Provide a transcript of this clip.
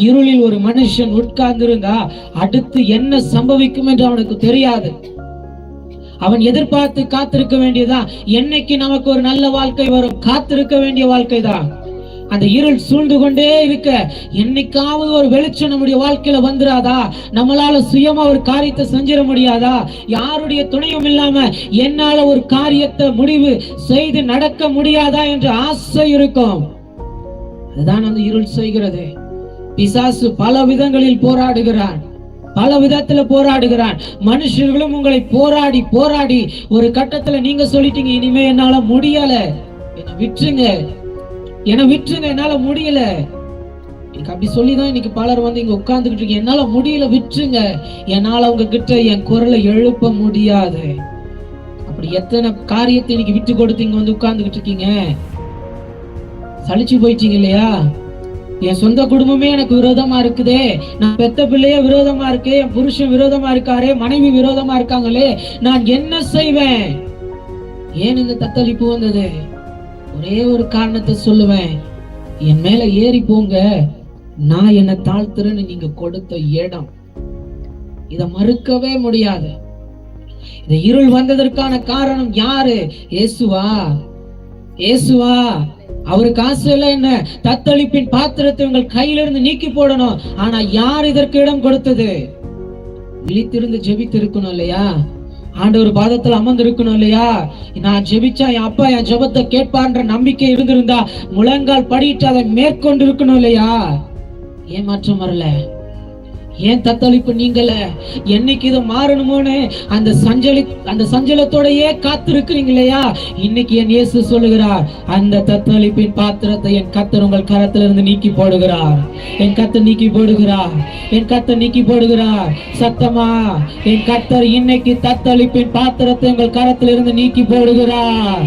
இருளில் ஒரு மனுஷன் உட்கார்ந்திருந்தா அடுத்து என்ன சம்பவிக்கும் என்று அவனுக்கு தெரியாது. அவன் எதிர்பார்த்து காத்திருக்க வேண்டியதான் என்னைக்கு நமக்கு ஒரு நல்ல வாழ்க்கை வரும்? காத்திருக்க வேண்டிய வாழ்க்கை தான் அந்த இருள் சூழ்ந்து கொண்டே இருக்க என்னைக்காவது ஒரு வெளிச்சம் நம்முடைய வாழ்க்கையில வந்துராதா? நம்மளால சுயமா ஒரு காரியத்தை செஞ்சிட முடியாதா? யாருடைய துணையும் இல்லாம என்னால ஒரு காரியத்தை முடிவு செய்து நடக்க முடியாதா என்ற ஆசை இருக்கும். அதுதான் அந்த இருள் செய்கிறது. பிசாசு பல விதங்களில் போராடுகிறான். பல விதத்துல போராடுகிறான். மனுஷர்களும் உங்களை போராடி போராடி ஒரு கட்டத்துல நீங்க சொல்லிட்டீங்க இனிமே என்னால முடியல. என்ன விட்டுருங்க. என்ன விட்டுருங்க என்னால முடியல. இன்னைக்கு அப்படி சொல்லிதான் இன்னைக்கு பலர் வந்து இங்க உட்கார்ந்துகிட்டு இருக்கீங்க என்னால முடியல விட்டுருங்க. என்னால உங்க கிட்ட என் குரலை எழுப்ப முடியாது. அப்படி எத்தனை காரியத்தை இன்னைக்கு விட்டு கொடுத்து இங்க வந்து உட்கார்ந்துகிட்டு இருக்கீங்க? சளிச்சு போயிட்டீங்க இல்லையா? என் சொந்த குடும்பமே எனக்கு விரோதமா இருக்குதே. நான் பெத்த பிள்ளைய விரோதமா இருக்கு என் புருஷன் விரோதமா இருக்காரு மனைவி விரோதமா இருக்காங்களே நான் என்ன செய்வேன்? ஏன் இந்த தத்தளிப்பு வந்தது? ஒரே ஒரு காரணத்தை சொல்லுவேன். என் மேல ஏறி போங்க. நான் என்ன தாழ்த்துறேன்னு நீங்க கொடுத்த இடம். இத மறுக்கவே முடியாது. இந்த இருள் வந்ததற்கான காரணம் யாரு? இயேசுவா. இயேசுவா அவர் காசு இல்ல என்ன? தத்தளிப்பின் பாத்திரத்தை உங்கள் கையிலிருந்து நீக்கி போடணும். ஆனா யார் இதற்கு இடம் கொடுத்தது? விழித்திருந்து ஜெபித்து இருக்கணும் இல்லையா? ஆண்டவர் பாதத்துல அமர்ந்து இருக்கணும் இல்லையா? நான் ஜெபிச்சா என் அப்பா என் ஜெபத்தை கேட்பான்ற நம்பிக்கை இருந்திருந்தா முழங்கால் படிட்டு அதை மேற்கொண்டு இருக்கணும் இல்லையா? ஏமாற்றம் வரல. ஏன் தத்தளிப்பு நீங்கள என்னைக்கு இதை மாறணுமோன்னு அந்த சஞ்சலி அந்த சஞ்சலத்தோடயே காத்திருக்கிறீங்க இல்லையா இன்னைக்கு என் இயேசு சொல்லுகிறார் அந்த தத்தளிப்பின் பாத்திரத்தை என் கத்தர் உங்கள் கரத்திலிருந்து நீக்கி போடுகிறார். என் கத்தை நீக்கி போடுகிறார். என் கத்தை நீக்கி போடுகிறார். சத்தமா? என் கத்தர் இன்னைக்கு தத்தளிப்பின் பாத்திரத்தை உங்கள் கரத்திலிருந்து நீக்கி போடுகிறார்.